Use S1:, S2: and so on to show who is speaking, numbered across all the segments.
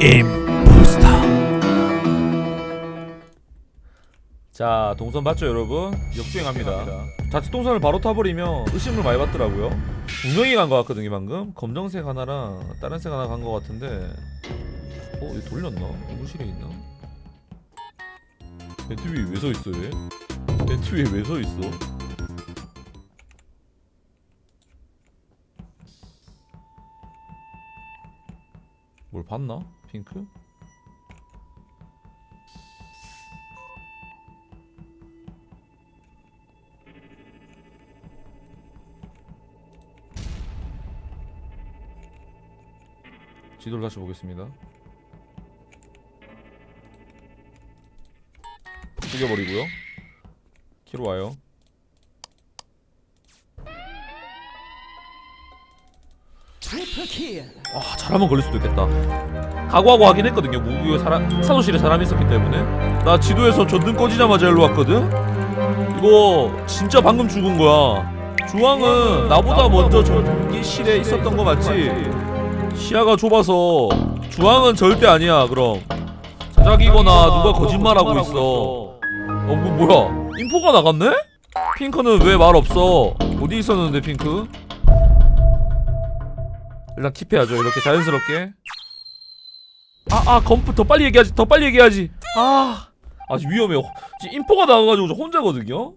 S1: 임포스터 자 동선 봤죠 여러분? 역주행합니다 자칫 동선을 바로 타버리면 의심을 많이 받더라고요 두 명이 간것 같거든요 방금 검정색 하나랑 다른 색 하나 간 것 같은데 어? 얘 돌렸나? 의무실에 있나? 벤트 위에 왜 서 있어 얘? 벤트 위에 왜 서 있어? 뭘 봤나? 핑크? 지도를 다시 보겠습니다. 죽여버리고요. 키로 와요. 아 잘하면 걸릴 수도 있겠다. 각오하고 하긴 했거든요. 무기에 사람 사도실에 사람이 있었기 때문에 나 지도에서 전등 꺼지자마자 일로 왔거든. 이거 진짜 방금 죽은 거야. 주황은 나보다 먼저 전기실에 있었던 거 맞지? 시야가 좁아서 주황은 절대 아니야. 그럼 자작이거나 누가 거짓말하고 있어. 어 뭐, 뭐야? 인포가 나갔네? 핑크는 왜 말 없어? 어디 있었는데 핑크? 일단 킵해야죠. 이렇게 자연스럽게. 아아 검프 더 빨리 얘기하지 더 빨리 얘기하지. 아 아직 위험해요 지금 인포가 나와가지고 저 혼자거든요?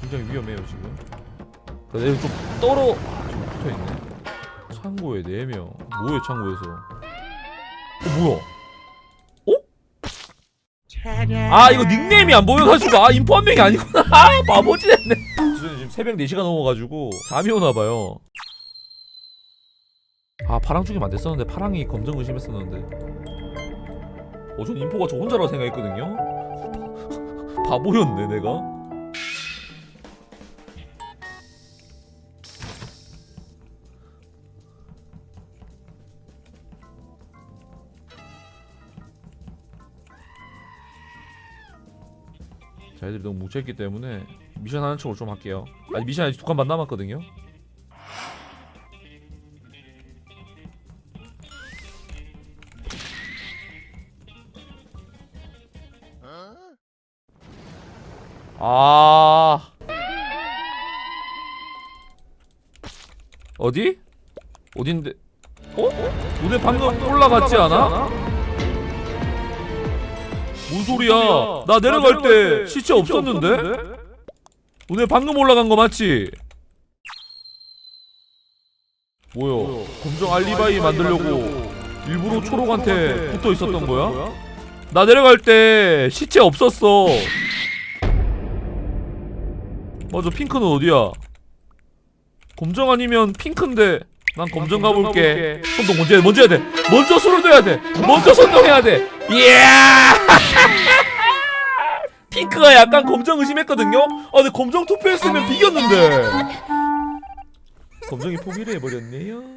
S1: 굉장히 위험해요 지금. 그래서 얘좀 떨어 아, 좀 붙어있네. 창고에 4명. 뭐해 창고에서? 어 뭐야 아 이거 닉네임이 안 보여가지고 아 인포 한 명이 아니구나. 아 바보지 됐네. 지금 지금 새벽 4시가 넘어가지고 잠이 오나봐요. 아 파랑 죽이면 안 됐었는데 파랑이 검정 의심했었는데. 어전 인포가 저 혼자라고 생각했거든요? 바, 바보였네 내가 자 애들이 너무 뭉쳐있기 때문에 미션 하는 척을 좀 할게요 아직 미션 아직 두칸반 남았거든요 아 어디? 어딘데? 어? 눈에 방금 올라갔지 않아? 뭔 소리야? 나 내려갈 때 시체 없었는데? 오늘 방금 올라간 거 맞지? 뭐야? 검정 알리바이 만들려고 일부러 초록한테 붙어 있었던 거야? 나 내려갈 때 시체 없었어. 맞아, 핑크는 어디야? 검정 아니면 핑크인데 난 검정 가볼게. 손동 먼저 해, 먼저 해야 돼. 먼저 손을 둬야 돼. 먼저 손동해야 돼. 이야! 핑크가 약간 검정 의심했거든요. 아, 근데 검정 투표했으면 비겼는데. 검정이 포기를 해버렸네요.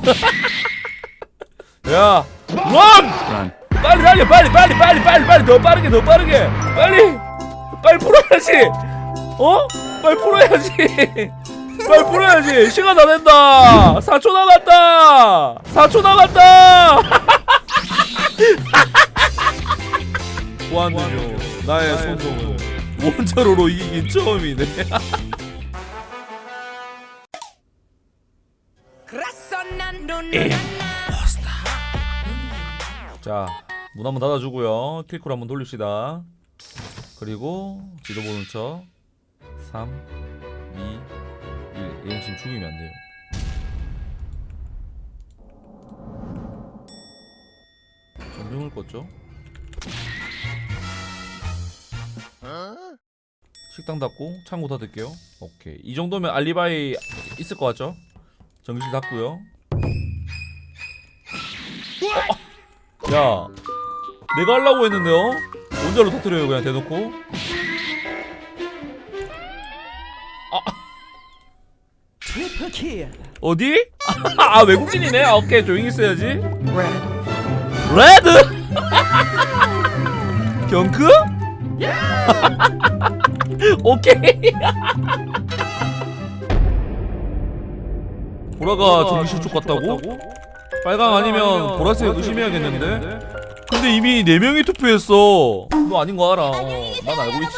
S1: 야, 런! 빨리 달려, 빨리, 빨리, 빨리, 빨리, 빨리, 더 빠르게, 더 빠르게, 빨리, 빨리 풀어야지. 어? 빨리 풀어야지. 빨리 풀어야지. 시간 다 된다. 4초 남았다. 4초 남았다. 보안드뇨 나의 손동은 원자로로 이기긴 처음이네. 자, 문 한번 닫아주고요. 킬쿨 한번 돌립시다. 그리고 지도 보는 척. 3, 2, 1. 얘는 지금 죽이면 안 돼요. 전등을 껐죠? 식당 닫고 창고 닫을게요. 오케이. 이 정도면 알리바이 있을 것 같죠? 전기실 닫고요. 어, 야, 내가 하려고 했는데요. 원자로 터트려요 그냥 대놓고.
S2: 킬.
S1: 어디? 아 외국인이네. 아, 오케이 조용히 있어야지.
S2: 레드.
S1: 레드. 경크? 오케이. 보라가 정기실 쪽 같다고? 빨강 아니면 보라색 의심해야겠는데? 근데 이미 네 명이 투표했어. 너 아닌 거 알아. 어, 난 알고 있지.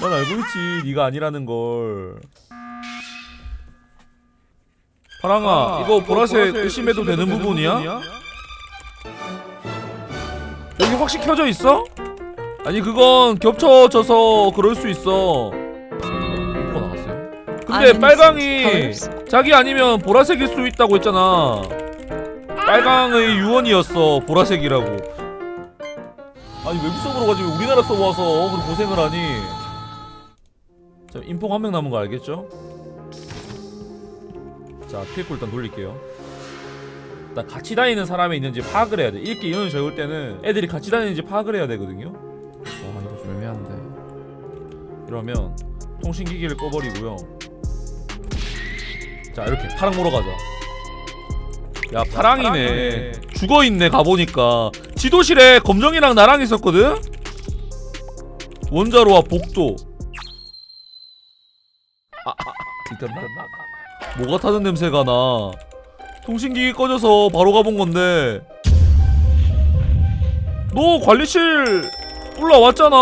S1: 난 알고 있지. 네가 아니라는 걸. 파랑아, 이거 보라색 의심해도 되는 부분이야? 여기 확실히 켜져 있어? 아니 그건 겹쳐져서 그럴 수 있어. 뭐가 나왔어요? 근데 빨강이 자기 아니면 보라색일 수 있다고 했잖아. 빨강의 유언이었어. 보라색이라고. 아니 외국 서버로 가지고 우리나라 서버 와서 그렇게 고생을 하니. 자 인포 한명 남은 거 알겠죠? 자 킬코 일단 돌릴게요. 일단 같이 다니는 사람이 있는지 파악을 해야 돼. 이렇게 인원이 적을 때는 애들이 같이 다니는지 파악을 해야 되거든요. 와 이거 좀 애매한데. 이러면 통신기기를 꺼버리고요. 자 이렇게 파랑 보러 가자. 야 파랑이네. 죽어 있네 가보니까 지도실에 검정이랑 나랑 있었거든. 원자로와 복도. 아 일단 나 뭐가 타는 냄새가 나. 통신기기 꺼져서 바로 가본 건데. 너 관리실 올라왔잖아.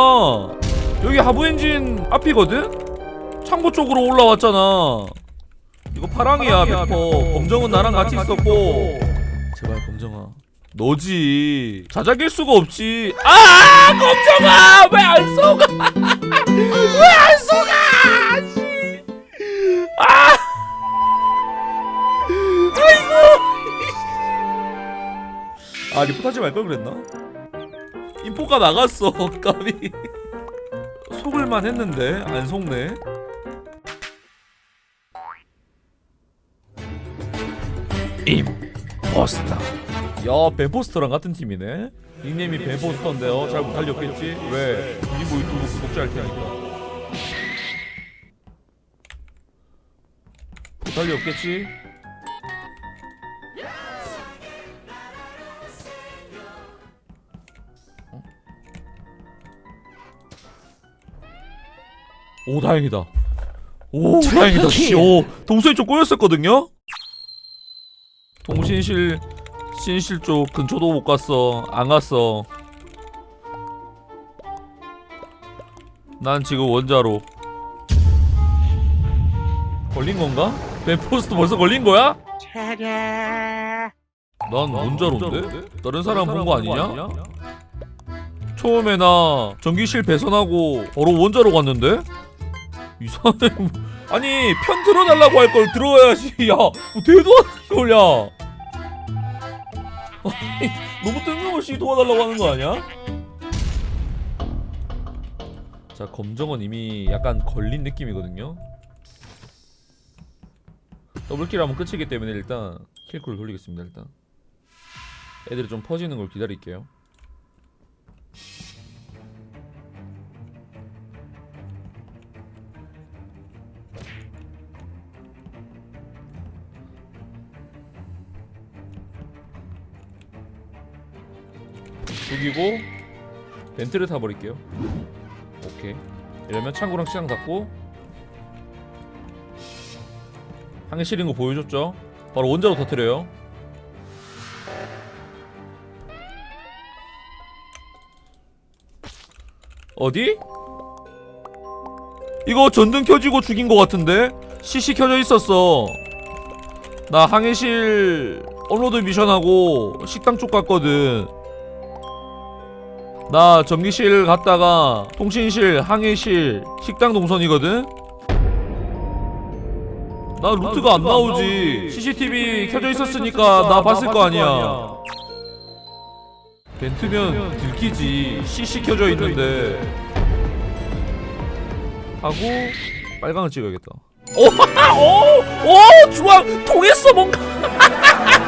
S1: 여기 하부 엔진 앞이거든. 창고 쪽으로 올라왔잖아. 이거 파랑이야 백퍼 검정은 나랑 같이 있었고 제발 검정아 너지 자작일 수가 없지 아 검정아 왜안 속아 아 리포트 하지 말걸 그랬나? 인포가 나갔어 까비. 속을만 했는데 안 속네. 임포스터. 야 벤포스터랑 같은 팀이네? 닉네임이 벤포스터인데요. 잘 못달렸겠지? 왜? 니뭐 유튜브 구독자 할 테니까 못달리 없겠지? 오 다행이다 오 다행이다 씨. 오 동선이 좀 꼬였었거든요 통신실 신실 쪽 근처도 못 갔어 안 갔어 난 지금 원자로 걸린 건가? 벤포스트 벌써 걸린 거야? 난 원자로인데? 다른 사람 본 거 아니냐? 처음에 나 전기실 배선하고 바로 원자로 갔는데? 이상해 아니 편 들어달라고 할 걸 들어야지. 야뭐 대도 않는 걸야. 아니, 너무 뜬금없이 도와달라고 하는 거 아니야? 자 검정은 이미 약간 걸린 느낌이거든요. 더블킬 하면 끝이기 때문에 일단 킬쿨 돌리겠습니다 일단. 애들이 좀 퍼지는 걸 기다릴게요 죽이고 벤트를 타버릴게요. 오케이. 이러면 창고랑 시장 닫고 항해 실인 거 보여줬죠? 바로 원자로 터트려요. 어디? 이거 전등 켜지고 죽인 거 같은데? CC 켜져 있었어. 나 항해실 업로드 미션하고 식당 쪽 갔거든 나 전기실 갔다가 통신실, 항해실, 식당 동선이거든? 나 루트가 안 나오지 CCTV 켜져 있었으니까 나 봤을 거 아니야 벤트면 들키지 CC 켜져 있는데 하고 빨강을 찍어야겠다 오! 오! 오! 주황! 통했어 뭔가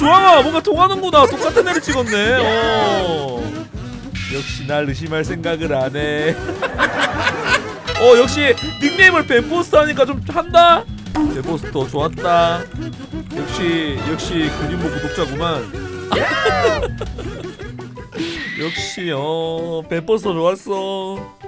S1: 어 주황아. 뭔가 통하는구나 똑같은 애를 찍었네. 어. 역시 날 의심할 생각을 안해. 어 역시 닉네임을 벤포스트 하니까 좀 한다? 배포스터 좋았다. 역시 역시 근육모 구독자구만. 역시 어 배포스터 좋았어